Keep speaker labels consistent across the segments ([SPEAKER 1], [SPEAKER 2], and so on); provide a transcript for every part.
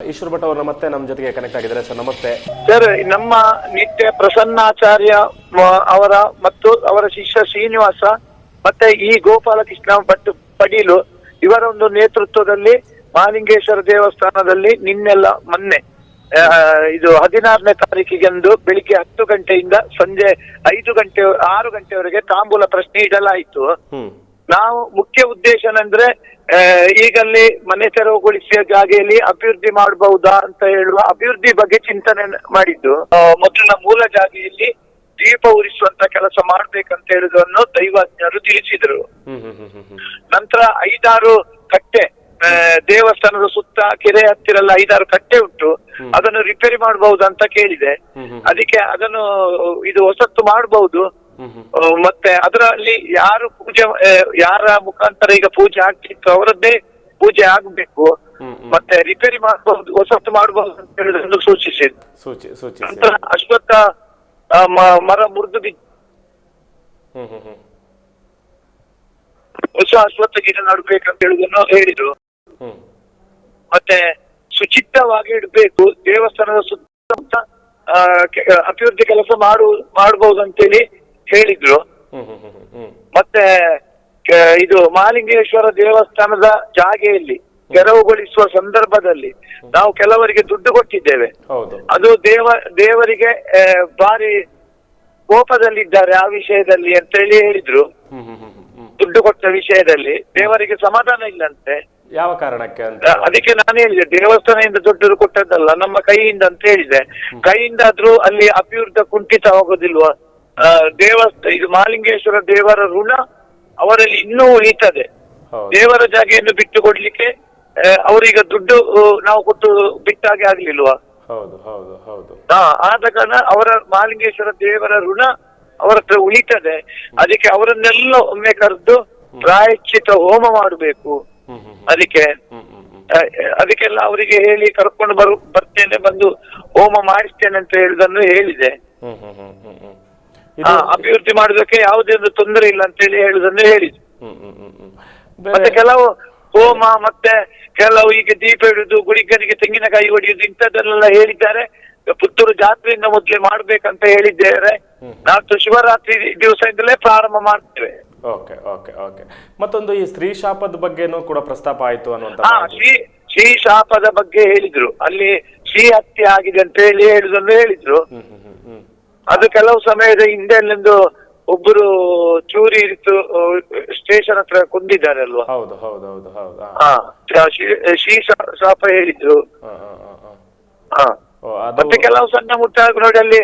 [SPEAKER 1] ಈಶ್ವರ್ ಭಟ್ ಅವರ ಮತ್ತೆ ನಮ್ಮ ಜೊತೆಗೆ ಕನೆಕ್ಟ್ ಆಗಿದ್ದಾರೆ. ಸರ್ ನಮಸ್ತೆ.
[SPEAKER 2] ಸರ್ ನಮ್ಮ ನಿತ್ಯ ಪ್ರಸನ್ನಾಚಾರ್ಯ ಮ- ಅವರ ಮತ್ತು ಅವರ ಶಿಷ್ಯ ಶ್ರೀನಿವಾಸ ಮತ್ತೆ ಈ ಗೋಪಾಲಕೃಷ್ಣ ಭಟ್ ಪಡೀಲು ಇವರ ಒಂದು ನೇತೃತ್ವದಲ್ಲಿ ಮಾಲಿಂಗೇಶ್ವರ ದೇವಸ್ಥಾನದಲ್ಲಿ ನಿನ್ನೆಲ್ಲ ಮೊನ್ನೆ ಆ, ಇದು ಹದಿನಾರನೇ ತಾರೀಕಿಗೆಂದು ಬೆಳಿಗ್ಗೆ ಹತ್ತು ಗಂಟೆಯಿಂದ ಸಂಜೆ ಐದು ಗಂಟೆ ಆರು ಗಂಟೆವರೆಗೆ ತಾಂಬೂಲ ಪ್ರಶ್ನೆ ಇಡಲಾಯಿತು.
[SPEAKER 1] ಹ್ಮ್.
[SPEAKER 2] ನಾವು ಮುಖ್ಯ ಉದ್ದೇಶ ಏನಂದ್ರೆ ಈಗಲ್ಲಿ ಮನೆ ತೆರವುಗೊಳಿಸಿದ ಜಾಗೆಯಲ್ಲಿ ಅಭಿವೃದ್ಧಿ ಮಾಡಬಹುದಾ ಅಂತ ಹೇಳುವ ಅಭಿವೃದ್ಧಿ ಬಗ್ಗೆ ಚಿಂತನೆ ಮಾಡಿದ್ದು. ಮೊದಲಿನ ಮೂಲ ಜಾಗೆಯಲ್ಲಿ ದೀಪ ಉರಿಸುವಂತ ಕೆಲಸ ಮಾಡ್ಬೇಕಂತ ಹೇಳುದನ್ನು ದೈವಜ್ಞರು ತಿಳಿಸಿದರು. ನಂತರ ಐದಾರು ಕಟ್ಟೆ ದೇವಸ್ಥಾನದ ಸುತ್ತ ಕೆರೆ ಹತ್ತಿರ ಎಲ್ಲ ಐದಾರು ಕಟ್ಟೆ ಉಂಟು. ಅದನ್ನು ರಿಪೇರಿ ಮಾಡಬಹುದು ಅಂತ ಕೇಳಿದೆ. ಅದಕ್ಕೆ ಅದನ್ನು ಇದು ಹೊಸತ್ತು ಮಾಡಬಹುದು ಮತ್ತೆ ಅದರಲ್ಲಿ ಯಾರು ಪೂಜೆ ಯಾರ ಮುಖಾಂತರ ಈಗ ಪೂಜೆ ಆಗ್ತಿತ್ತು ಅವರದ್ದೇ ಪೂಜೆ ಆಗ್ಬೇಕು. ಮತ್ತೆ ರಿಪೇರಿ ಮಾಡಬಹುದು ಹೊಸತ್ತು ಮಾಡಬಹುದು ಅಂತ ಸೂಚಿಸಿದ್ರು
[SPEAKER 1] ಸೂಚಿಸಿ.
[SPEAKER 2] ನಂತರ ಅಶ್ವತ್ಥ ಮರ ಮುರಿದು ಬಿದ್ದು. ಹೊಸ ಅಶ್ವತ್ಥ ಗಿಡ ನಡ್ಬೇಕಂತ ಹೇಳುದನ್ನು ಹೇಳಿದ್ರು. ಮತ್ತೆ ಶುಚಿತ್ವವಾಗಿ ಇಡಬೇಕು ದೇವಸ್ಥಾನದ ಸುತ್ತಮುತ್ತ ಅಭಿವೃದ್ಧಿ ಕೆಲಸ ಮಾಡು ಮಾಡಬಹುದು ಅಂತೇಳಿ ಹೇಳಿದ್ರು. ಮತ್ತೆ ಇದು ಮಹಾಲಿಂಗೇಶ್ವರ ದೇವಸ್ಥಾನದ ಜಾಗೆಯಲ್ಲಿ ತೆರವುಗೊಳಿಸುವ ಸಂದರ್ಭದಲ್ಲಿ ನಾವು ಕೆಲವರಿಗೆ ದುಡ್ಡು ಕೊಟ್ಟಿದ್ದೇವೆ. ಅದು ದೇವ ದೇವರಿಗೆ ಭಾರಿ ಕೋಪದಲ್ಲಿದ್ದಾರೆ ಆ ವಿಷಯದಲ್ಲಿ
[SPEAKER 1] ಅಂತ ಹೇಳಿ ಹೇಳಿದ್ರು.
[SPEAKER 2] ದುಡ್ಡು ಕೊಟ್ಟ ವಿಷಯದಲ್ಲಿ ದೇವರಿಗೆ ಸಮಾಧಾನ ಇಲ್ಲಂತೆ.
[SPEAKER 1] ಯಾವ ಕಾರಣಕ್ಕೆ ಅಂತ?
[SPEAKER 2] ಅದಕ್ಕೆ ನಾನು ಹೇಳಿದೆ ದೇವಸ್ಥಾನದಿಂದ ದುಡ್ಡು ಕೊಟ್ಟದ್ದಲ್ಲ ನಮ್ಮ ಕೈಯಿಂದ ಅಂತ ಹೇಳಿದೆ. ಕೈಯಿಂದ ಆದ್ರೂ ಅಲ್ಲಿ ಅಭಿವೃದ್ಧಿ ಕುಂಠಿತವಾಗೋದಿಲ್ವಾ? ದೇವಸ್ಥ ಇದು ಮಾಲಿಂಗೇಶ್ವರ ದೇವರ ಋಣ ಅವರಲ್ಲಿ ಇನ್ನೂ ಉಳಿತದೆ ದೇವರ ಜಾಗೆಯನ್ನು ಬಿಟ್ಟು ಕೊಡ್ಲಿಕ್ಕೆ ಅವರೀಗ ದುಡ್ಡು ನಾವು ಕೊಟ್ಟು ಬಿಟ್ಟಾಗೆ ಆಗ್ಲಿಲ್ವಾ? ಹಾ ಆದ ಕಾರಣ ಅವರ ಮಾಲಿಂಗೇಶ್ವರ ದೇವರ ಋಣ ಅವರ ಹತ್ರ ಉಳಿತದೆ. ಅದಕ್ಕೆ ಅವರನ್ನೆಲ್ಲ ಒಮ್ಮೆ ಕರೆದು ಪ್ರಾಯಶ್ಚಿತ ಹೋಮ ಮಾಡಬೇಕು. ಅದಕ್ಕೆ ಅದಕ್ಕೆಲ್ಲ ಅವರಿಗೆ ಹೇಳಿ ಕರ್ಕೊಂಡು ಬರು ಬರ್ತೇನೆ ಬಂದು ಹೋಮ ಮಾಡಿಸ್ತೇನೆ ಅಂತ ಹೇಳುದನ್ನು ಹೇಳಿದೆ. ಅಭಿವೃದ್ಧಿ ಮಾಡೋದಕ್ಕೆ ಯಾವುದೇ ಒಂದು ತೊಂದರೆ ಇಲ್ಲ ಅಂತ ಹೇಳಿ ಹೇಳುದನ್ನು
[SPEAKER 1] ಹೇಳಿದ್ರು
[SPEAKER 2] ಮತ್ತೆ ಕೆಲವು ಹೋಮ ಮತ್ತೆ ಕೆಲವು ಈಗ ದೀಪ ಇಡುದು ಗುಡಿಗರಿಗೆ ತೆಂಗಿನಕಾಯಿ ಹೊಡೆಯುದು ಇಂಥದ್ದನ್ನೆಲ್ಲ ಹೇಳಿದ್ದಾರೆ. ಪುತ್ತೂರು ಜಾತ್ರೆಯಿಂದ ಮೊದಲೇ ಮಾಡ್ಬೇಕಂತ ಹೇಳಿದ್ದೇವೆ. ನಾಲ್ಕು ಶಿವರಾತ್ರಿ ದಿವಸದಿಂದಲೇ ಪ್ರಾರಂಭ ಮಾಡ್ತೇವೆ.
[SPEAKER 1] Okay okay okay. ಮತ್ತೊಂದು ಈ ಸ್ತ್ರೀ ಶಾಪದ ಬಗ್ಗೆನೂ ಕೂಡ ಪ್ರಸ್ತಾಪ ಆಯ್ತು ಅನ್ನುವಂತ
[SPEAKER 2] ಶ್ರೀ ಶ್ರೀ ಶಾಪದ ಬಗ್ಗೆ ಹೇಳಿದ್ರು. ಅಲ್ಲಿ ಶ್ರೀ ಹತ್ಯೆ ಆಗಿದೆ ಅಂತ ಹೇಳಿ ಹೇಳುದನ್ನು ಹೇಳಿದ್ರು. ಅದು ಕೆಲವು ಸಮಯದ ಹಿಂದೆ ಅಲ್ಲಿಂದು ಒಬ್ಬರು ಚೂರಿ ಇರಿತು ಸ್ಟೇಷನ್ ಹತ್ರ ಕುಂದಿದ್ದಾರೆ ಅಲ್ವಾ
[SPEAKER 1] ಹೌದು ಹೌದು ಹೌದು ಹೌದು ಹಾ.
[SPEAKER 2] ಹಾ ಶಾ- ಶ್ರೀ- ಶ್ರೀ ಶಾಪ ಹೇಳಿದ್ರು.
[SPEAKER 1] ಹಾ ಹಾ ಹಾ ಹಾ.
[SPEAKER 2] ಹಾ.
[SPEAKER 1] ಓ ಅದು
[SPEAKER 2] ಮತ್ತೆ ಕೆಲವು ಸಣ್ಣ ಮುಟ್ಟ ನೋಡಿ ಅಲ್ಲಿ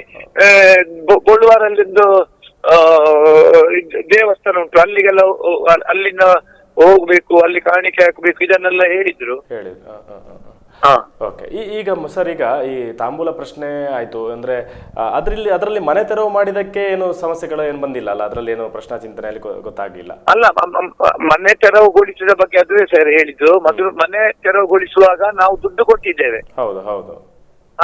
[SPEAKER 2] ಇದ್- ದೇವಸ್ಥಾನ ಉಂಟು. ಅಲ್ಲಿಗೆಲ್ಲ ಹೋ- ಅಲ್- ಅಲ್ಲಿಂದ ಹೋಗ್ಬೇಕು ಅಲ್ಲಿ ಕಾಣಿಕೆ ಹಾಕ್ಬೇಕು ಇದನ್ನೆಲ್ಲ ಹೇಳಿದ್ರು
[SPEAKER 1] ಹಾ ಹಾ ಹಾ. ಓಕೆ ಈಗ ಸರ್ ಈಗ ಈ ತಾಂಬೂಲ ಪ್ರಶ್ನೆ ಆಯ್ತು. ಅಂದ್ರೆ ಅದರಲ್ಲಿ ಅದ್ರಲ್ಲಿ ಮನೆ ತೆರವು ಮಾಡಿದಕ್ಕೆ ಏನು ಸಮಸ್ಯೆಗಳು ಏನು ಬಂದಿಲ್ಲ ಅಲ್ಲ? ಅದರಲ್ಲಿ ಏನು ಪ್ರಶ್ನಾ ಚಿಂತನೆಯಲ್ಲಿ ಗೊ- ಗೊತ್ತಾಗ್ಲಿಲ್ಲ.
[SPEAKER 2] ಅಲ್ಲ ಮ- ಮ- ಮನೆ ತೆರವುಗೊಳಿಸಿದ ಬಗ್ಗೆ ಅದುವೇ ಸರ್ ಹೇಳಿದ್ದು. ಮೊದಲು ಮನೆ ತೆರವುಗೊಳಿಸುವಾಗ ನಾವು ದುಡ್ಡು ಕೊಟ್ಟಿದ್ದೇವೆ.
[SPEAKER 1] ಹೌದು ಹೌದು.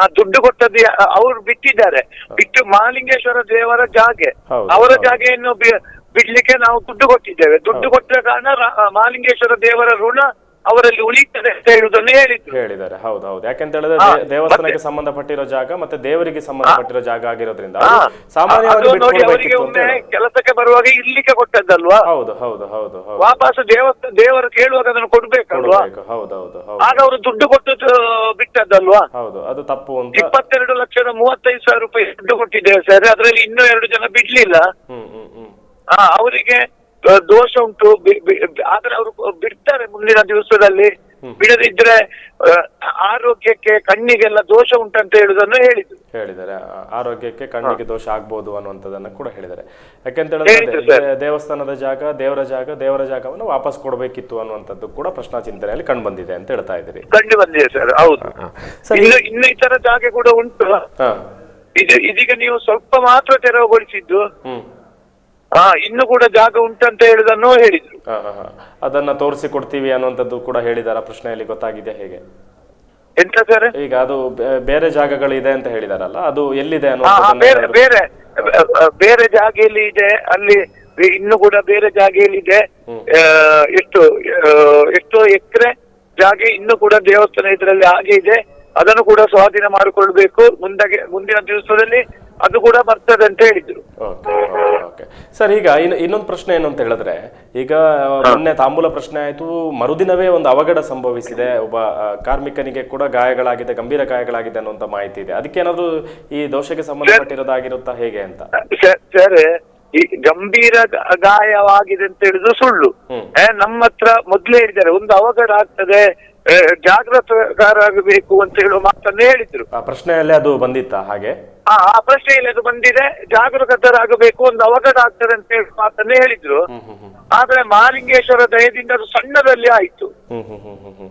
[SPEAKER 2] ಆ ದುಡ್ಡು ಕೊಟ್ಟದ್ದು ಯಾ- ಅವ್ರು ಬಿಟ್ಟಿದ್ದಾರೆ. ಬಿಟ್ಟು ಮಹಾಲಿಂಗೇಶ್ವರ ದೇವರ ಜಾಗೆ.
[SPEAKER 1] ಹೌದು,
[SPEAKER 2] ಅವರ
[SPEAKER 1] ಹೌದು.
[SPEAKER 2] ಜಾಗೆಯನ್ನು ಬಿ- ಬಿಡ್ಲಿಕ್ಕೆ ನಾವು ದುಡ್ಡು ಕೊಟ್ಟಿದ್ದೇವೆ. ದುಡ್ಡು ಕೊಟ್ಟ ಕಾರಣ ಮಾಲಿಂಗೇಶ್ವರ ಮಹಾಲಿಂಗೇಶ್ವರ ದೇವರ ಋಣ ಅವರಲ್ಲಿ ಉಳಿತದೆ ಅಂತ ಹೇಳುದನ್ನು ಹೇಳಿದ್ರು.
[SPEAKER 1] ಹೇಳಿದ್ದಾರೆ. ಹೌದು ಹೌದು. ಯಾಕೆಂತ ಹೇಳಿದ್ರೆ
[SPEAKER 2] ಹಾ,
[SPEAKER 1] ದೇ- ದೇವಸ್ಥಾನಕ್ಕೆ ಸಂಬಂಧಪಟ್ಟಿರೋ ಜಾಗ ಮತ್ತೆ ದೇವರಿಗೆ ಸಂಬಂಧಪಟ್ಟಿರೋ ಜಾಗ ಆಗಿರೋದ್ರಿಂದ ಅದು ಸಾಮಾನ್ಯವಾಗಿ
[SPEAKER 2] ಅದು ನೋಡಿ ಅವರಿಗೆ
[SPEAKER 1] ಬಿಟ್ಕೊಡ್ಬೇಕಿತ್ತು ಅಂತ
[SPEAKER 2] ಒಮ್ಮೆ
[SPEAKER 1] ಹೇಳೋದು.
[SPEAKER 2] ಕೆಲಸಕ್ಕೆ ಬರುವಾಗ ಇರ್ಲಿಕ್ಕೆ ಕೊಟ್ಟದ್ದಲ್ವಾ?
[SPEAKER 1] ಹೌದು ಹೌದು ಹೌದು ಹೌದು.
[SPEAKER 2] ವಾಪಸ್ ದೇವಸ್ಥ ದೇವರು ಕೇಳುವಾಗ ಅದನ್ನು ಕೊಡ್ಬೇಕಲ್ವಾ?
[SPEAKER 1] ಕೊಡ್ಬೇಕು. ಹೌದು ಹೌದು ಹೌದು.
[SPEAKER 2] ಆಗ ಅವರು ದುಡ್ಡು ಕೊಟ್ಟು ಬಿಟ್ಟದ್ದಲ್ವಾ?
[SPEAKER 1] ಹೌದು ಅದು ತಪ್ಪು ಅಂತ.
[SPEAKER 2] ಇಪ್ಪತ್ತೆರಡು ಲಕ್ಷದ ಮೂವತ್ತೈದು ಸಾವಿರ ರೂಪಾಯಿ ದುಡ್ಡು ಕೊಟ್ಟಿದ್ದೇವೆ ಸರ್. ಅದರಲ್ಲಿ ಇನ್ನೂ ಎರಡು ಜನ ಬಿಡ್ಲಿಲ್ಲ.
[SPEAKER 1] ಹ್ಮ್ ಹ್ಮ್ ಹ್ಮ್.
[SPEAKER 2] ಆ, ಅವರಿಗೆ ದೋಷ ಉಂಟು. ಆದ್ರೆ ಅವರು ಬಿಡ್ತಾರೆ ಮುಂದಿನ ದಿವಸದಲ್ಲಿ. ಬಿಡದಿದ್ರೆ ಆರೋಗ್ಯಕ್ಕೆ ಕಣ್ಣಿಗೆಲ್ಲ ದೋಷ ಉಂಟಂತ ಹೇಳುದನ್ನು ಹೇಳಿದ್ರು.
[SPEAKER 1] ಹೇಳಿದ್ದಾರೆ. ಆರೋಗ್ಯಕ್ಕೆ ಕಣ್ಣಿಗೆ ದೋಷ ಆಗ್ಬೋದು ಅನ್ನುವಂಥದ್ದನ್ನ ಕೂಡ ಹೇಳಿದ್ದಾರೆ. ಯಾಕೆಂತ ಹೇಳಿದ್ರೆ ದೇವಸ್ಥಾನದ ಜಾಗ ದೇವರ ಜಾಗ ದೇವರ ಜಾಗವನ್ನು ವಾಪಸ್ ಕೊಡಬೇಕಿತ್ತು ಅನ್ನುವಂಥದ್ದು ಕೂಡ ಪ್ರಶ್ನಾ ಚಿಂತನೆಯಲ್ಲಿ ಕಂಡು ಬಂದಿದೆ ಅಂತ ಹೇಳ್ತಾ ಇದ್ದೀರಿ.
[SPEAKER 2] ಕಂಡು ಬಂದಿದೆ ಸರ್ ಹೌದು. ಇನ್ನು ಇನ್ನು ಇತರ ಜಾಗ ಕೂಡ ಉಂಟು. ಇದೀಗ ನೀವು ಸ್ವಲ್ಪ ಮಾತ್ರ ತೆರವುಗೊಳಿಸಿದ್ದು. ಹಾ ಇನ್ನು ಕೂಡ ಜಾಗ ಉಂಟಂತ ಹೇಳುದನ್ನು ಹೇಳಿದ್ರು.
[SPEAKER 1] ಹಾ ಹಾ ಹಾ. ಅದನ್ನ ತೋರಿಸಿ ಕೊಡ್ತೀವಿ ಅನ್ನುವಂಥದ್ದು ಕೂಡ ಹೇಳಿದಾರ. ಪ್ರಶ್ನೆಯಲ್ಲಿ ಗೊತ್ತಾಗಿದೆ ಹೇಗೆ?
[SPEAKER 2] ಎಂತ ಸರ್?
[SPEAKER 1] ಈಗ ಅದು ಬೇ- ಬೇರೆ ಜಾಗಗಳಿದೆ ಅಂತ ಹೇಳಿದಾರಲ್ಲ ಅದು ಎಲ್ಲಿದೆ
[SPEAKER 2] ಹಾ ಹಾ, ಬೇರೆ ಬೇರೆ ಬೇರೆ ಜಾಗೆಯಲ್ಲಿ ಇದೆ ಅಲ್ಲಿ ಇನ್ನು ಕೂಡ ಬೇರೆ ಜಾಗೆಯಲ್ಲಿ ಇದೆ. ಆ, ಎಷ್ಟು ಆ, ಎಷ್ಟೋ ಎಕರೆ ಜಾಗೆ ಇನ್ನು ಕೂಡ ದೇವಸ್ಥಾನ ಇದರಲ್ಲಿ ಹಾಗೆ ಇದೆ. ಅದನ್ನು ಕೂಡ ಸ್ವಾಧೀನ ಮಾಡಿಕೊಳ್ಬೇಕು. ಮುಂದೆ ಮುಂದಿನ ದಿವಸದಲ್ಲಿ ಅದು ಕೂಡ ಬರ್ತದೆ ಅಂತ ಹೇಳಿದ್ರು.
[SPEAKER 1] ಸರ್ ಈಗ ಇನ್ನು ಇನ್ನೊಂದು ಪ್ರಶ್ನೆ ಏನು ಅಂತ ಹೇಳಿದ್ರೆ ಈಗ ಮೊನ್ನೆ ತಾಂಬೂಲ ಪ್ರಶ್ನೆ ಆಯಿತು ಮರುದಿನವೇ ಒಂದು ಅವಘಡ ಸಂಭವಿಸಿದೆ ಒಬ್ಬ ಕಾರ್ಮಿಕನಿಗೆ ಕೂಡ ಗಾಯಗಳಾಗಿದೆ ಗಂಭೀರ ಗಾಯಗಳಾಗಿದೆ ಅನ್ನುವಂತ ಮಾಹಿತಿ ಇದೆ. ಅದಕ್ಕೆ ಏನಾದ್ರು ಈ ದೋಷಕ್ಕೆ ಸಂಬಂಧಪಟ್ಟಿರೋದಾಗಿರುತ್ತಾ ಹೇಗೆ ಅಂತ?
[SPEAKER 2] ಸರ್ ಈ ಗಂಭೀರ ಗಾಯವಾಗಿದೆ ಅಂತ ಹೇಳಿದ್ರು ಸುಳ್ಳು. ನಮ್ಮ ಹತ್ರ ಮೊದ್ಲೇ ಹೇಳಿದ್ದಾರೆ ಒಂದು ಅವಘಡ ಆಗ್ತದೆ ಏ, ಜಾಗೃತಗಾರಾಗಬೇಕು ಅಂತ ಹೇಳುವ ಮಾತನ್ನೇ ಹೇಳಿದ್ರು.
[SPEAKER 1] ಆ ಪ್ರಶ್ನೆಯಲ್ಲೇ ಅದು ಬಂದಿತ್ತ ಹಾಗೆ?
[SPEAKER 2] ಆ ಆ ಪ್ರಶ್ನೆಯಲ್ಲಿ ಅದು ಬಂದಿದೆ. ಜಾಗೃತರಾಗಬೇಕು ಒಂದು ಅವಘಡ ಆಗ್ತದೆ ಅಂತ ಹೇಳಿ ಮಾತನ್ನೇ ಹೇಳಿದ್ರು. ಆದ್ರೆ ಮಹಾಲಿಂಗೇಶ್ವರ ದಯದಿಂದ ಅದು ಸಣ್ಣದಲ್ಲಿ ಆಯ್ತು.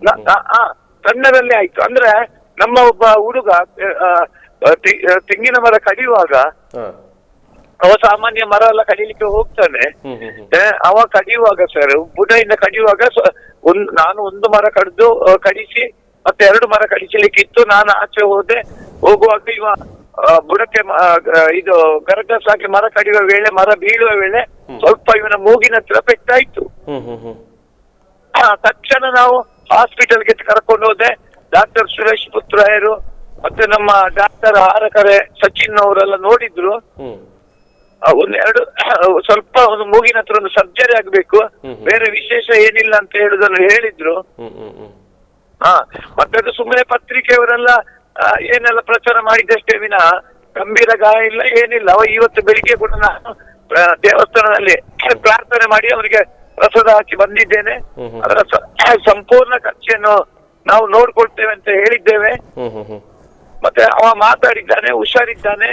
[SPEAKER 2] ನ- ಆ- ಆ, ಸಣ್ಣದಲ್ಲಿ ಆಯ್ತು. ಅಂದ್ರೆ ನಮ್ಮ ಒಬ್ಬ ಹುಡುಗ ಆ, ಆ, ತೆ- ಆ, ತೆಂಗಿನ ಮರ ಕಡಿಯುವಾಗ
[SPEAKER 1] ಹಾ.
[SPEAKER 2] ಅವ ಸಾಮಾನ್ಯ ಮರ ಎಲ್ಲ ಕಡಿಲಿಕ್ಕೆ ಹೋಗ್ತಾನೆ. ಅವ ಕಡಿಯುವಾಗ ಸರ್ ಬುಡದಿಂದ ಕಡಿಯುವಾಗ ಒಂದ್ ನಾನು ಒಂದು ಮರ ಕಡ್ದು ಕಡಿಸಿ ಮತ್ತೆ ಎರಡು ಮರ ಕಡಿಸಲಿಕ್ಕಿತ್ತು ನಾನು ಆಚೆ ಹೋದೆ. ಹೋಗುವಾಗ ಇವ ಬುಡಕ್ಕೆ ಇದು ಗರಗಸ್ ಹಾಕಿ ಮರ ಕಡಿಯುವ ವೇಳೆ ಮರ ಬೀಳುವ ವೇಳೆ ಸ್ವಲ್ಪ ಇವನ ಮೂಗಿನ ಹತ್ರ ಪೆಟ್ಟಾಯ್ತು. ತಕ್ಷಣ ನಾವು ಹಾಸ್ಪಿಟಲ್ಗೆ ಕರ್ಕೊಂಡು ಹೋದೆ. ಡಾಕ್ಟರ್ ಸುರೇಶ್ ಪುತ್ರಾಯರು ಮತ್ತೆ ನಮ್ಮ ಡಾಕ್ಟರ್ ಆರಕರೆ ಸಚಿನ್ ಅವರೆಲ್ಲ ನೋಡಿದ್ರು.
[SPEAKER 1] ಹ್ಮ್
[SPEAKER 2] ಒಂದ್ ಎರಡು ಸ್ವಲ್ಪ ಒಂದು ಮೂಗಿನ ಹತ್ರ ಒಂದು ಸರ್ಜರಿ ಆಗ್ಬೇಕು. ಬೇರೆ ವಿಶೇಷ ಏನಿಲ್ಲ ಅಂತ ಹೇಳುದನ್ನು ಹೇಳಿದ್ರು. ಹಾ ಮತ್ತೆ ಅದು ಸುಮ್ಮನೆ ಪತ್ರಿಕೆಯವರೆಲ್ಲ ಏನೆಲ್ಲ ಪ್ರಚಾರ ಮಾಡಿದಷ್ಟೇ ವಿನ ಗಂಭೀರ ಗಾಯ ಇಲ್ಲ ಏನಿಲ್ಲ. ಅವ ಇವತ್ತು ಬೆಳಿಗ್ಗೆ ಕೂಡ ನಾನು ದೇವಸ್ಥಾನದಲ್ಲಿ ಪ್ರಾರ್ಥನೆ ಮಾಡಿ ಅವರಿಗೆ ಪ್ರಸಾದ ಹಾಕಿ ಬಂದಿದ್ದೇನೆ. ಅದರ ಸಂಪೂರ್ಣ ಖರ್ಚನ್ನು ನಾವು ನೋಡ್ಕೊಳ್ತೇವೆ ಅಂತ ಹೇಳಿದ್ದೇವೆ. ಮತ್ತೆ ಅವ ಮಾತಾಡಿದ್ದಾನೆ ಹುಷಾರಿದ್ದಾನೆ.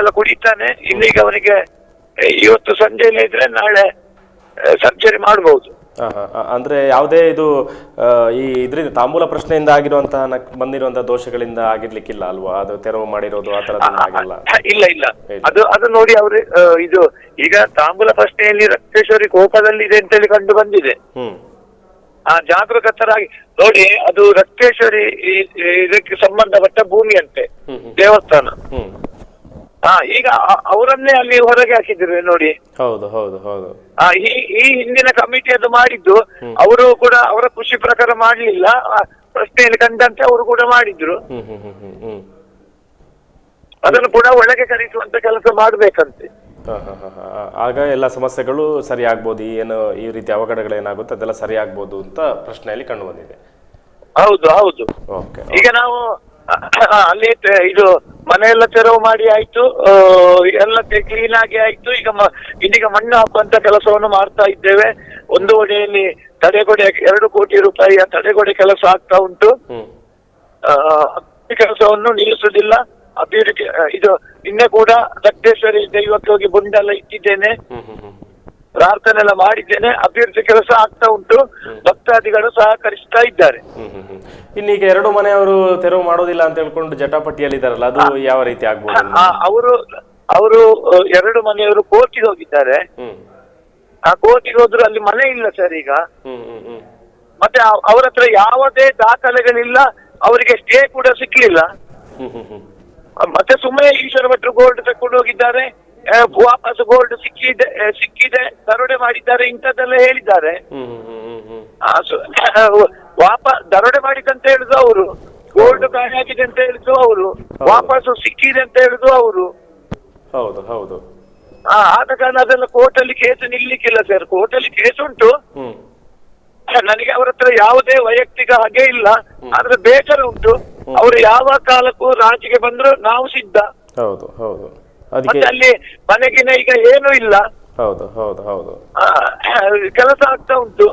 [SPEAKER 2] ಎಲ್ಲ ಕುಡಿತಾನೆ. ಇನ್ನೀಗ ಅವನಿಗೆ ಇವತ್ತು ಸಂಜೆಯಲ್ಲಿ ಇದ್ರೆ ನಾಳೆ ಸರ್ಜರಿ ಮಾಡಬಹುದು
[SPEAKER 1] ಅಂದ್ರೆ ಯಾವುದೇ ಇದು ಈ ಇದ್ರಿಂದ ತಾಂಬೂಲ ಪ್ರಶ್ನೆಯಿಂದ ಆಗಿರುವಂತಹ ಬಂದಿರುವಂತ ಬಂದಿರುವಂತಹ ದೋಷಗಳಿಂದ ಆಗಿರ್ಲಿಕ್ಕಿಲ್ಲ ಅಲ್ವಾ? ಅದು ತೆರವು ಮಾಡಿರೋದು ಆ ತರದಿಂದ ಆಗಿಲ್ಲ.
[SPEAKER 2] ಇಲ್ಲ ಇಲ್ಲ. ಅದು ಅದು ನೋಡಿ ಅವ್ರು ಇದು ಈಗ ತಾಂಬೂಲ ಪ್ರಶ್ನೆಯಲ್ಲಿ ರಕ್ತೇಶ್ವರಿ ಕೋಪದಲ್ಲಿ ಇದೆ ಅಂತೇಳಿ ಕಂಡು ಬಂದಿದೆ. ಆ ಜಾಗೃತರಾಗಿ ನೋಡಿ ಅದು ರಕ್ತೇಶ್ವರಿ ಇದಕ್ಕೆ ಸಂಬಂಧಪಟ್ಟ ಭೂಮಿ ಅಂತೆ ದೇವಸ್ಥಾನ. ಹಾ ಈಗ ಅ- ಅವರನ್ನೇ ಅಲ್ಲಿ ಹೊರಗೆ ಹಾಕಿದ್ರು ನೋಡಿ.
[SPEAKER 1] ಹೌದು ಹೌದು ಹೌದು.
[SPEAKER 2] ಆ, ಈ ಈ ಹಿಂದಿನ ಕಮಿಟಿ ಅದು ಮಾಡಿದ್ದು ಅವರು ಕೂಡ ಅವರ ಖುಷಿ ಪ್ರಕಾರ ಮಾಡ್ಲಿಲ್ಲ. ಆ, ಪ್ರಶ್ನೆಯಲ್ಲಿ ಕಂಡಂತೆ ಅವರು ಕೂಡ ಮಾಡಿದ್ರು.
[SPEAKER 1] ಹ್ಮ್ ಹ್ಮ್ ಹ್ಮ್ ಹ್ಮ್ ಹ್ಮ್.
[SPEAKER 2] ಅದನ್ನು ಕೂಡ ಒಳಗೆ ಕರೆಸುವಂತ ಕೆಲಸ ಮಾಡ್ಬೇಕಂತೆ.
[SPEAKER 1] ಹಾ, ಹಾ, ಹಾ, ಹಾ. ಆಗ ಎಲ್ಲ ಸಮಸ್ಯೆಗಳು ಸರಿ ಆಗ್ಬೋದು ಈ ಏನು ಈ ರೀತಿ ಅವಘಡಗಳೇನಾಗುತ್ತೆ ಅದೆಲ್ಲ ಸರಿ ಆಗ್ಬೋದು ಅಂತ ಪ್ರಶ್ನೆಯಲ್ಲಿ ಕಂಡು ಬಂದಿದೆ.
[SPEAKER 2] ಹೌದು ಹೌದು.
[SPEAKER 1] ಓಕೆ
[SPEAKER 2] ಈಗ ನಾವು ಆ, ಅಲ್ಲಿ ತೆ- ಇದು ಮನೆಯೆಲ್ಲ ತೆರವು ಮಾಡಿ ಆಯ್ತು ಎಲ್ಲ ಕ್ಲೀನ್ ಆಗಿ ಆಯ್ತು. ಈಗ ಇದೀಗ ಮಣ್ಣು ಹಾಕುವಂತ ಕೆಲಸವನ್ನು ಮಾಡ್ತಾ ಇದ್ದೇವೆ. ಒಂದು ಒಡೆಯಲ್ಲಿ ತಡೆಗೋಡೆ ಎರಡು ಕೋಟಿ ರೂಪಾಯಿಯ ತಡೆಗೋಡೆ ಕೆಲಸ ಆಗ್ತಾ ಉಂಟು. ಕೆಲಸವನ್ನು ನಿಲ್ಲಿಸುವುದಿಲ್ಲ. ಅಭಿವೃದ್ಧಿ ಇದು ನಿನ್ನೆ ಕೂಡ ದಕ್ಷೇಶ್ವರಿ ದೈವಕ್ಕೆ ಹೋಗಿ ಬುಂಡೆಲ್ಲ ಇಟ್ಟಿದ್ದೇನೆ. ಪ್ರಾರ್ಥನೆ ಎಲ್ಲ ಮಾಡಿದ್ದೇನೆ. ಅಭಿವೃದ್ಧಿ ಕೆಲಸ ಆಗ್ತಾ ಉಂಟು. ಭಕ್ತಾದಿಗಳು ಸಹಕರಿಸ್ತಾ ಇದ್ದಾರೆ.
[SPEAKER 1] ಇನ್ನೀಗ ಎರಡು ಮನೆಯವರು ತೆರವು ಮಾಡೋದಿಲ್ಲ ಅಂತ ಹೇಳ್ಕೊಂಡು ಜಟಾಪಟ್ಟಿಯಲ್ಲಿ ಇದ್ದಾರಲ್ಲ ಅದು ಯಾವ ರೀತಿ ಆಗ್ಬೋದು?
[SPEAKER 2] ಆ, ಅವರು ಅವರು ಎರಡು ಮನೆಯವರು ಕೋರ್ಟಿಗೆ ಹೋಗಿದ್ದಾರೆ.
[SPEAKER 1] ಹ್ಮ್.
[SPEAKER 2] ಆ ಕೋರ್ಟಿಗೆ ಹೋದ್ರು ಅಲ್ಲಿ ಮನೆ ಇಲ್ಲ ಸರ್ ಈಗ.
[SPEAKER 1] ಹ್ಮ್ ಹ್ಮ್ ಹ್ಮ್.
[SPEAKER 2] ಮತ್ತೆ ಅವ್- ಅವ್ರ ಹತ್ರ ಯಾವುದೇ ದಾಖಲೆಗಳಿಲ್ಲ. ಅವರಿಗೆ ಸ್ಟೇ ಕೂಡ ಸಿಕ್ಲಿಲ್ಲ.
[SPEAKER 1] ಹ್ಮ್ ಹ್ಮ್ ಹ್ಮ್.
[SPEAKER 2] ಮತ್ತೆ ಸುಮ್ಮನೆ ಈಶ್ವರ ಭಟ್ರು ಗೋಲ್ಡ್ ತಕೊಂಡು ಹೋಗಿದ್ದಾರೆ. ವಾಪಸ್ ಗೋಲ್ಡ್ ಸಿಕ್ಕಿದೆ ಸಿಕ್ಕಿದೆ ದರೋಡೆ ಮಾಡಿದ್ದಾರೆ ಇಂಥದ್ದೆಲ್ಲ ಹೇಳಿದ್ದಾರೆ. ವಾಪಸ್ ದರೋಡೆ ಮಾಡಿದಂತ ಹೇಳುದು ಅವರು. ಗೋಲ್ಡ್ ಕಾಣಾಗಿದೆ ಅಂತ ಹೇಳುದು ಅವರು. ವಾಪಸ್ ಸಿಕ್ಕಿದೆ ಅಂತ ಹೇಳುದು ಅವರು.
[SPEAKER 1] ಹೌದು ಹೌದು.
[SPEAKER 2] ಆ, ಆದ ಕಾರಣ ಅದೆಲ್ಲ ಕೋರ್ಟಲ್ಲಿ ಕೇಸ್ ನಿಲ್ಲಿಕ್ಕಿಲ್ಲ ಸರ್ ಕೋರ್ಟಲ್ಲಿ ಕೇಸ್ ಉಂಟು. ನನಗೆ ಅವರ ಹತ್ರ ಯಾವುದೇ ವೈಯಕ್ತಿಕ ಹಾಗೆ ಇಲ್ಲ. ಆದ್ರೆ ಬೇಸರ ಉಂಟು. ಅವರು ಯಾವ ಕಾಲಕ್ಕೂ ರಾಜಿಗೆ ಬಂದ್ರು ನಾವು ಸಿದ್ಧ.
[SPEAKER 1] ಹೌದು ಹೌದು.
[SPEAKER 2] ಮತ್ತೆ
[SPEAKER 1] ಅದಕ್ಕೆ
[SPEAKER 2] ಅಲ್ಲಿ ಮನೆಗಿನ ಈಗ ಏನು ಇಲ್ಲ.
[SPEAKER 1] ಹೌದು ಹೌದು ಹೌದು.
[SPEAKER 2] ಕೆಲಸ ಆಗ್ತಾ ಉಂಟು.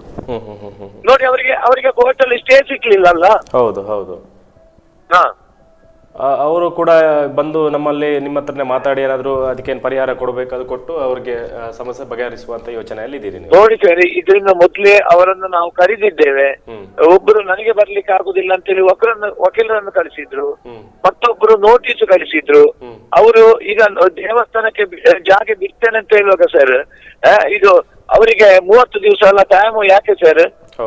[SPEAKER 2] ನೋಡಿ ಅವರಿಗೆ ಅವರಿಗೆ ಹೋಟೆಲ್ ಸ್ಟೇ ಸಿಗ್ಲಿಲ್ಲ ಅಲ್ಲ?
[SPEAKER 1] ಹೌದು ಹೌದು.
[SPEAKER 2] ಹಾ.
[SPEAKER 1] ಅವರು ಕೂಡ ಬಂದು ನಮ್ಮಲ್ಲಿ ನಿಮ್ಮ ಹತ್ರನೇ ಮಾತಾಡಿ ಏನಾದ್ರು ಅದಕ್ಕೇನು ಪರಿಹಾರ ಕೊಡಬೇಕು ಅದು ಕೊಟ್ಟು ಅವ್ರಿಗೆ ಸಮಸ್ಯೆ ಬಗೆಹರಿಸುವಂತ ಯೋಚನೆಯಲ್ಲಿ ಇದ್ದೀರಿ ನೀವು.
[SPEAKER 2] ನೋಡಿ ಸರ್ ಇದರಿಂದ ಮೊದಲೇ ಅವರನ್ನು ನಾವು ಕರೆದಿದ್ದೇವೆ. ಒಬ್ಬರು ನನಗೆ ಬರ್ಲಿಕ್ಕೆ ಆಗುದಿಲ್ಲ ಅಂತೇಳಿ ವಕೀಲರನ್ನು ವಕೀಲರನ್ನು ಕಳಿಸಿದ್ರು.
[SPEAKER 1] ಮತ್ತೊಬ್ಬರು
[SPEAKER 2] ಮತ್ತೊಬ್ರು ನೋಟಿಸ್ ಕಳಿಸಿದ್ರು. ಅವರು ಈಗ ದೇವಸ್ಥಾನಕ್ಕೆ ಜಾಗ ಬಿಡ್ತೇನೆ ಅಂತ ಹೇಳುವಾಗ ಸರ್ ಇದು ಅವರಿಗೆ ಮೂವತ್ತು ದಿವಸ ಎಲ್ಲ ಟೈಮ್ ಯಾಕೆ ಸರ್.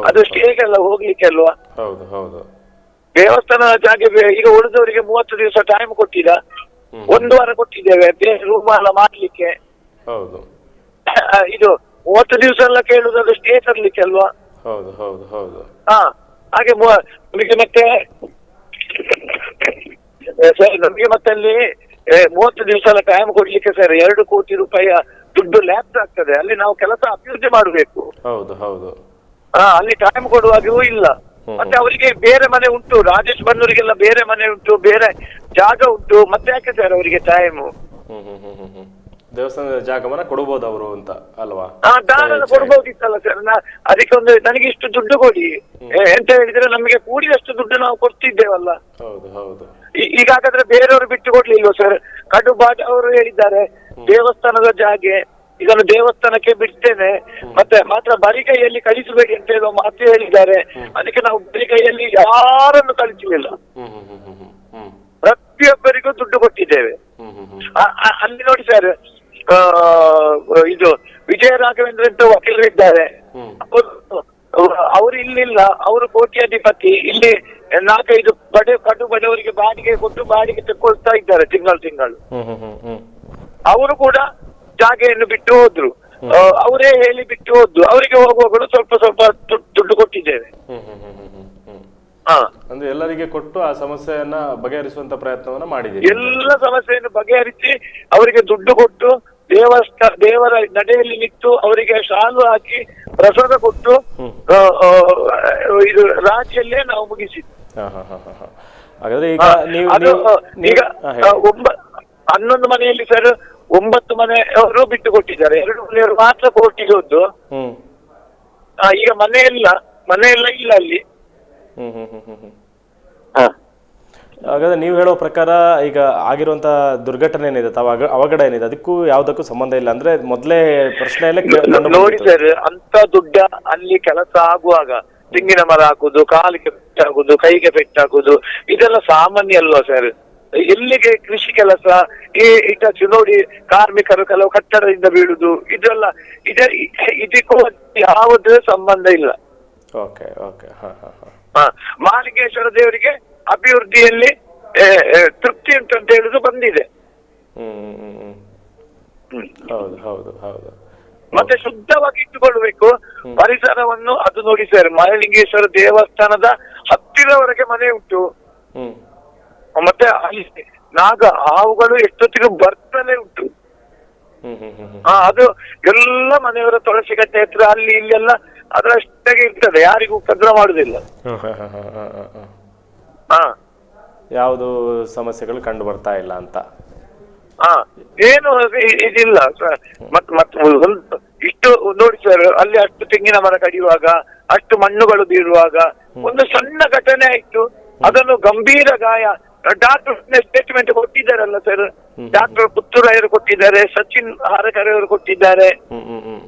[SPEAKER 2] ಅದು ಸ್ಟೇಗೆಲ್ಲ ಹೋಗ್ಲಿಕ್ಕೆ ಅಲ್ವಾ?
[SPEAKER 1] ಹೌದು ಹೌದು.
[SPEAKER 2] ದೇವಸ್ಥಾನ ಜಾಗ ಬಿ- ಈಗ ಉಳಿದವರಿಗೆ ಮೂವತ್ತು ದಿವಸ ಟೈಮ್ ಕೊಟ್ಟಿಲ್ಲ.
[SPEAKER 1] ಹ್ಮ್.
[SPEAKER 2] ಒಂದು ವಾರ ಕೊಟ್ಟಿದ್ದೇವೆ. ಬೇರೆ ರೂಮ್ ಎಲ್ಲ ಮಾಡ್ಲಿಕ್ಕೆ.
[SPEAKER 1] ಹೌದು.
[SPEAKER 2] ಇದು ಮೂವತ್ತು ದಿವಸ ಎಲ್ಲ ಕೇಳುದು ಅದು ಸ್ಟೇ ತರ್ಲಿಕ್ಕೆ ಅಲ್ವಾ?
[SPEAKER 1] ಹೌದು ಹೌದು ಹೌದು.
[SPEAKER 2] ಹಾ ಹಾಗೆ ಮು- ನಮಗೆ ಮತ್ತೆ ಸರ್ ನಮಗೆ ಮತ್ತೆ ಅಲ್ಲಿ ಏ, ಮೂವತ್ತು ದಿವಸ ಎಲ್ಲ ಟೈಮ್ ಕೊಡ್ಲಿಕ್ಕೆ ಸರ್ ಎರಡು ಕೋಟಿ ರೂಪಾಯಿಯ ದುಡ್ಡು ಲ್ಯಾಪ್ಸ್ ಆಗ್ತದೆ. ಅಲ್ಲಿ ನಾವು ಕೆಲಸ ಅಭಿವೃದ್ಧಿ ಮಾಡಬೇಕು.
[SPEAKER 1] ಹೌದು ಹೌದು.
[SPEAKER 2] ಹಾ ಅಲ್ಲಿ ಟೈಮ್ ಕೊಡುವಾಗೂ ಇಲ್ಲ. ಮತ್ತೆ ಅವರಿಗೆ ಬೇರೆ ಮನೆ ಉಂಟು. ರಾಜೇಶ್ ಬನ್ನೂರಿಗೆಲ್ಲ ಬೇರೆ ಮನೆ ಉಂಟು ಬೇರೆ ಜಾಗ ಉಂಟು. ಮತ್ತೆ ಯಾಕೆ ಸರ್ ಅವರಿಗೆ ಟೈಮ್
[SPEAKER 1] ದೇವಸ್ಥಾನದ ಜಾಗವನ್ನ ಕೊಡಬಹುದು ಅವರು ಅಂತ ಅಲ್ವಾ?
[SPEAKER 2] ಆ ದಾನ ಕೊಡ್ಬೋದಿತ್ತಲ್ಲ ಸರ್ ನಾ ಅದಕ್ಕೆ ಒಂದು ನನಗೆ ಇಷ್ಟು ದುಡ್ಡು ಕೊಡಿ. ಎಂತ ಹೇಳಿದ್ರೆ ನಮಗೆ ಕೂಡಿದಷ್ಟು ದುಡ್ಡು ನಾವು ಕೊಡ್ತಿದ್ದೇವಲ್ಲ.
[SPEAKER 1] ಹೌದು ಹೌದು.
[SPEAKER 2] ಈ- ಈಗ ಹಾಗಾದ್ರೆ ಬೇರೆಯವರು ಬಿಟ್ಟು ಕೊಡ್ಲಿಲ್ವ ಸರ್ ಕಡು ಬಾಜ್ ಅವರು ಹೇಳಿದ್ದಾರೆ. ದೇವಸ್ಥಾನದ ಜಾಗೆ. ಇದನ್ನು ದೇವಸ್ಥಾನಕ್ಕೆ ಬಿಡ್ತೇನೆ. ಮತ್ತೆ ಮಾತ್ರ ಬರಿಗೈಯಲ್ಲಿ ಕಳಿಸಬೇಕು ಅಂತ ಹೇಳುವ ಮಾತು ಹೇಳಿದ್ದಾರೆ. ಅದಕ್ಕೆ ನಾವು ಬರಿಗೈಯಲ್ಲಿ ಯಾರನ್ನು ಕಳಿಸಲಿಲ್ಲ. ಪ್ರತಿಯೊಬ್ಬರಿಗೂ ದುಡ್ಡು ಕೊಟ್ಟಿದ್ದೇವೆ. ಅಲ್ಲಿ ನೋಡಿ ಸರ್ ಆ, ಇದು ವಿಜಯ ರಾಘವೇಂದ್ರ ಅಂತ ವಕೀಲರು ಇದ್ದಾರೆ. ಅವರು- ಇಲ್ಲಿಲ್ಲ. ಅವರು ಕೋಟ್ಯಾಧಿಪತಿ. ಇಲ್ಲಿ ನಾಲ್ಕೈದು ಬಡ ಕಡು ಬಡವರಿಗೆ ಬಾಡಿಗೆ ಕೊಟ್ಟು ಬಾಡಿಗೆ ತಗೊಳ್ತಾ ಇದ್ದಾರೆ ತಿಂಗಳು ತಿಂಗಳು. ಅವರು ಕೂಡ ಜಾಗೆಯನ್ನು ಬಿಟ್ಟು ಹೋದ್ರು. ಅವರೇ ಹೇಳಿ ಬಿಟ್ಟು ಹೋದ್ರು. ಅವರಿಗೆ ಹೋಗುವಾಗಲು ಸ್ವಲ್ಪ ಸ್ವಲ್ಪ ದುಡ್ಡು- ಕೊಟ್ಟಿದ್ದೇವೆ.
[SPEAKER 1] ಅಂದ್ರೆ ಎಲ್ಲರಿಗೆ ಕೊಟ್ಟು ಆ ಸಮಸ್ಯೆಯನ್ನ ಬಗೆಹರಿಸುವಂತ ಪ್ರಯತ್ನವನ್ನ ಮಾಡಿದೆ
[SPEAKER 2] ಎಲ್ಲ ಸಮಸ್ಯೆಯನ್ನು ಬಗೆಹರಿಸಿ ಅವರಿಗೆ ದುಡ್ಡು ಕೊಟ್ಟು ದೇವಸ್ಥ ದೇವರ ನಡೆಯಲ್ಲಿ ನಿಂತು ಅವರಿಗೆ ಶಾಲು ಹಾಕಿ ಪ್ರಸಾದ ಕೊಟ್ಟು ಇದು ರಾಜ್ಯಲ್ಲೇ ನಾವು ಮುಗಿಸಿದ್ವಿ
[SPEAKER 1] ಹಾಗಾದ್ರೆ ಈಗ ನೀವು
[SPEAKER 2] ಈಗ. ಒಂಬ ಹನ್ನೊಂದು ಮನೆಯಲ್ಲಿ ಸರ್ ಒಂಬತ್ತು ಮನೆಯವರು ಬಿಟ್ಟು ಕೊಟ್ಟಿದ್ದಾರೆ ಎರಡು ಮನೆಯವರು ಮಾತ್ರ ಕೋರ್ಟಿಗೆ ಹೋದ್ದು.
[SPEAKER 1] ಹ್ಮ್.
[SPEAKER 2] ಆ, ಈಗ ಮನೆ ಇಲ್ಲ. ಮನೆ ಎಲ್ಲ ಇಲ್ಲ ಅಲ್ಲಿ.
[SPEAKER 1] ಹ್ಮ್ ಹ್ಮ್ ಹ್ಮ್ ಹ್ಮ್ ಹ್ಮ್.
[SPEAKER 2] ಹಾ.
[SPEAKER 1] ಹಾಗಾದ್ರೆ ನೀವು ಹೇಳೋ ಪ್ರಕಾರ ಈಗ ಆಗಿರುವಂತ ದುರ್ಘಟನೆ ಏನಿದೆ ಅಗ- ಅವಘಡ ಏನಿದೆ ಅದಕ್ಕೂ ಯಾವ್ದಕ್ಕೂ ಸಂಬಂಧ ಇಲ್ಲ ಅಂದ್ರೆ ಮೊದಲೇ ಪ್ರಶ್ನೆಯಲ್ಲೇ ಕೇ- ಕಂಡು
[SPEAKER 2] ನೋಡಿ ಸರ್ ಅಂತ ದುಡ್ಡ ಅಲ್ಲಿ ಕೆಲಸ ಆಗುವಾಗ ತೆಂಗಿನ ಮರ ಹಾಕುದು ಕಾಲಿಗೆ ಪೆಟ್ಟಾಗುದು ಕೈಗೆ ಪೆಟ್ಟಾಗುದು ಇದೆಲ್ಲ ಸಾಮಾನ್ಯ ಅಲ್ವಾ ಸರ್ ಎಲ್ಲಿಗೆ ಕೃಷಿ ಕೆಲಸ? ಈ ಈಗ ನೋಡಿ ಕಾರ್ಮಿಕರು ಕೆಲವು ಕಟ್ಟಡದಿಂದ ಬೀಳುದು ಇದೆಲ್ಲ ಇದ ಇದಕ್ಕೂ ಯಾವುದೇ ಸಂಬಂಧ ಇಲ್ಲ.
[SPEAKER 1] ಓಕೆ ಓಕೆ
[SPEAKER 2] ಮಾಲಿಂಗೇಶ್ವರ ದೇವರಿಗೆ ಅಭಿವೃದ್ಧಿಯಲ್ಲಿ ತೃಪ್ತಿ ಉಂಟು ಅಂತ ಹೇಳುದು ಬಂದಿದೆ.
[SPEAKER 1] ಹ್ಮ್ ಹ್ಮ್ ಹ್ಮ್ ಹ್ಮ್.
[SPEAKER 2] ಹ್ಮ್.
[SPEAKER 1] ಹೌದು ಹೌದು ಹೌದು.
[SPEAKER 2] ಮತ್ತೆ ಶುದ್ಧವಾಗಿ ಇಟ್ಟುಕೊಳ್ಬೇಕು ಪರಿಸರವನ್ನು ಅದು ನೋಡಿ ಸರ್ ಮಾಲಿಂಗೇಶ್ವರ ದೇವಸ್ಥಾನದ ಹತ್ತಿರವರೆಗೆ ಮನೆ ಉಂಟು.
[SPEAKER 1] ಹ್ಮ್.
[SPEAKER 2] ಮತ್ತೆ ಅಲ್ಲಿ ನಾಗ ಹಾವುಗಳು ಎಷ್ಟೊತ್ತಿಗೆ ಬರ್ತಾನೆ ಉಂಟು. ಆ, ಅದು ಎಲ್ಲ ಮನೆಯವರ ತುಳಸಿ ಕಟ್ಟೆ ಹತ್ರ ಅಲ್ಲಿ ಇಲ್ಲೆಲ್ಲ ಅದರಷ್ಟಾಗಿ ಇರ್ತದೆ. ಯಾರಿಗೂ ಉಪದ್ರ ಮಾಡುದಿಲ್ಲ.
[SPEAKER 1] ಹಾ ಹಾ ಹಾ ಹಾ ಹಾ ಹಾ
[SPEAKER 2] ಹಾ.
[SPEAKER 1] ಯಾವುದು ಸಮಸ್ಯೆಗಳು ಕಂಡು ಬರ್ತಾ ಇಲ್ಲ ಅಂತ.
[SPEAKER 2] ಹಾ ಏನು ಇದಿಲ್ಲ. ಮತ್ ಮತ್ ಇಷ್ಟು ನೋಡಿ ಸರ್ ಅಲ್ಲಿ ಅಷ್ಟು ತೆಂಗಿನ ಮರ ಕಡಿಯುವಾಗ ಅಷ್ಟು ಮಣ್ಣುಗಳು ಬೀಳುವಾಗ ಒಂದು ಸಣ್ಣ ಘಟನೆ ಆಯ್ತು. ಅದನ್ನು ಗಂಭೀರ ಗಾಯ ಡಾಕ್ಟರ್ ಸ್ಟೇಟ್ಮೆಂಟ್ ಕೊಟ್ಟಿದ್ದಾರಲ್ಲ ಸರ್ ಡಾಕ್ಟರ್ ಪುತ್ತೂರಾಯರು ಕೊಟ್ಟಿದ್ದಾರೆ ಸಚಿನ್ ಹಾರಕರೆಯವರು ಕೊಟ್ಟಿದ್ದಾರೆ.
[SPEAKER 1] ಹ್ಮ್ ಹ್ಮ್ ಹ್ಮ್.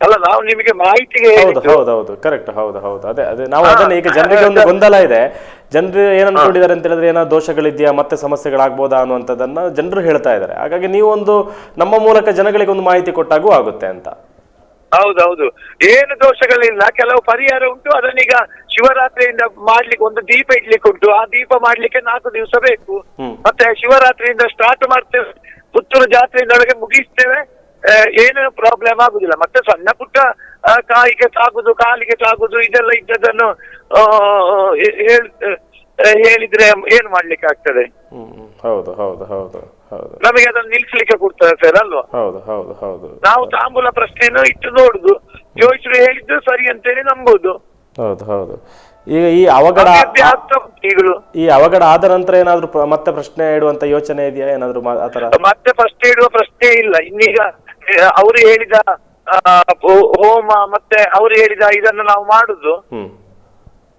[SPEAKER 2] ಅಲ್ಲ ನಾವು ನಿಮಗೆ ಮಾಹಿತಿಗೆ
[SPEAKER 1] ಹೌದು ಹೌದು ಹೌದು. ಕರೆಕ್ಟ್ ಹೌದು ಹೌದು. ಅದೇ ಅದೇ. ನಾವು ಅದನ್ನ ಈಗ ಜನರಿಗೆ ಒಂದು ಗೊಂದಲ ಇದೆ. ಜನರು ಏನ್ ಅನ್ಕೊಂಡಿದ್ದಾರೆ ಅಂತ ಹೇಳಿದ್ರೆ ಏನೋ ದೋಷಗಳಿದೆಯಾ ಮತ್ತೆ ಸಮಸ್ಯೆಗಳಾಗ್ಬೋದಾ ಅನ್ನುವಂಥದ್ದನ್ನ ಜನರು ಹೇಳ್ತಾ ಇದ್ದಾರೆ. ಹಾಗಾಗಿ ನೀವು ಒಂದು ನಮ್ಮ ಮೂಲಕ ಜನಗಳಿಗೆ ಒಂದು ಮಾಹಿತಿ ಕೊಟ್ಟಾಗೂ ಆಗುತ್ತೆ ಅಂತ.
[SPEAKER 2] ಹೌದೌದು. ಏನು ದೋಷಗಳಿಲ್ಲ ಕೆಲವು ಪರಿಹಾರ ಉಂಟು ಅದನ್ನೀಗ ಶಿವರಾತ್ರಿಯಿಂದ ಮಾಡ್ಲಿಕ್ಕೆ ಒಂದು ದೀಪ ಇಡ್ಲಿಕ್ಕೆ ಉಂಟು ಆ ದೀಪ ಮಾಡ್ಲಿಕ್ಕೆ ನಾಲ್ಕು ದಿವಸ ಬೇಕು. ಮತ್ತೆ ಶಿವರಾತ್ರಿಯಿಂದ ಸ್ಟಾರ್ಟ್ ಮಾಡ್ತೇವೆ. ಪುತ್ತೂರು ಜಾತ್ರೆಯಿಂದೊಳಗೆ ಮುಗಿಸ್ತೇವೆ. ಏನು ಪ್ರಾಬ್ಲಮ್ ಆಗುದಿಲ್ಲ. ಮತ್ತೆ ಸಣ್ಣ ಪುಟ್ಟ ಕಾಯಿಗೆ ತಾಗುದು ಕಾಲಿಗೆ ತಾಗುದು ಇದೆಲ್ಲ ಇದ್ದದನ್ನು ಹೇಳಿದ್ರೆ ಏನು ಮಾಡ್ಲಿಕ್ಕೆ ಆಗ್ತದೆ?
[SPEAKER 1] ಹೌದು ಹೌದು ಹೌದು.
[SPEAKER 2] ನಮಗೆ ಅದನ್ನು ನಿಲ್ಸಲಿಕ್ಕೆ ಕೊಡ್ತದೆ ಸರ್ ಅಲ್ವಾ?
[SPEAKER 1] ಹೌದು ಹೌದು ಹೌದು.
[SPEAKER 2] ನಾವು ತಾಂಬೂಲ ಪ್ರಶ್ನೆಯನ್ನು ಇಟ್ಟು ನೋಡುದು. ಜೋಯಿಸರು ಹೇಳಿದ್ದು ಸರಿ ಅಂತೇಳಿ ನಂಬುದು.
[SPEAKER 1] ಹೌದು ಹೌದು. ಈಗ ಈ ಅವಘಡ ಈ ಅವಘಡ ಆದ ನಂತರ ಏನಾದ್ರು ಪ್ರ- ಮತ್ತೆ ಪ್ರಶ್ನೆ ಇಡುವಂತ ಯೋಚನೆ ಇದೆಯಾ? ಏನಾದ್ರು ಮಾ- ಆತರ
[SPEAKER 2] ಮತ್ತೆ ಪ್ರಶ್ನೆ ಇಡುವ ಪ್ರಶ್ನೆ ಇಲ್ಲ. ಇನ್ನೀಗ ಅವರು ಹೇಳಿದ ಆ, ಹೋ- ಹೋಮ ಮತ್ತೆ ಅವರು ಹೇಳಿದ ಇದನ್ನು ನಾವು ಮಾಡುದು.
[SPEAKER 1] ಹ್ಮ್.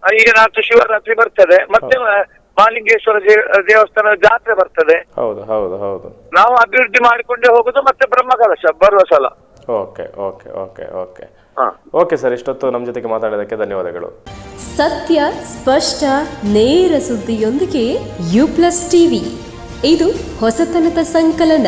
[SPEAKER 2] ಆ, ಈಗ ನಾಲ್ಕು ಶಿವರಾತ್ರಿ ಬರ್ತದೆ. ಮತ್ತೆ ದೇ- ದೇವಸ್ಥಾನ ಜಾತ್ರೆ ಬರ್ತದೆ.
[SPEAKER 1] ಹೌದು ಹೌದು ಹೌದು.
[SPEAKER 2] ನಾವು ಅಭಿವೃದ್ಧಿ ಮಾಡಿಕೊಂಡೇ ಹೋಗುದು ಮತ್ತೆ ಬ್ರಹ್ಮಕಲಶ ಬರುವ ಸಲ.
[SPEAKER 1] Okay okay okay okay.
[SPEAKER 2] ಹಾ.
[SPEAKER 1] ಓಕೆ ಸರ್ ಇಷ್ಟೊತ್ತು ನಮ್ಮ ಜೊತೆಗೆ ಮಾತಾಡೋದಕ್ಕೆ ಧನ್ಯವಾದಗಳು.
[SPEAKER 3] ಸತ್ಯ ಸ್ಪಷ್ಟ ನೇರ ಸುದ್ದಿಯೊಂದಿಗೆ ಯು ಪ್ಲಸ್ ಟಿವಿ. ಇದು ಹೊಸತನದ ಸಂಕಲನ.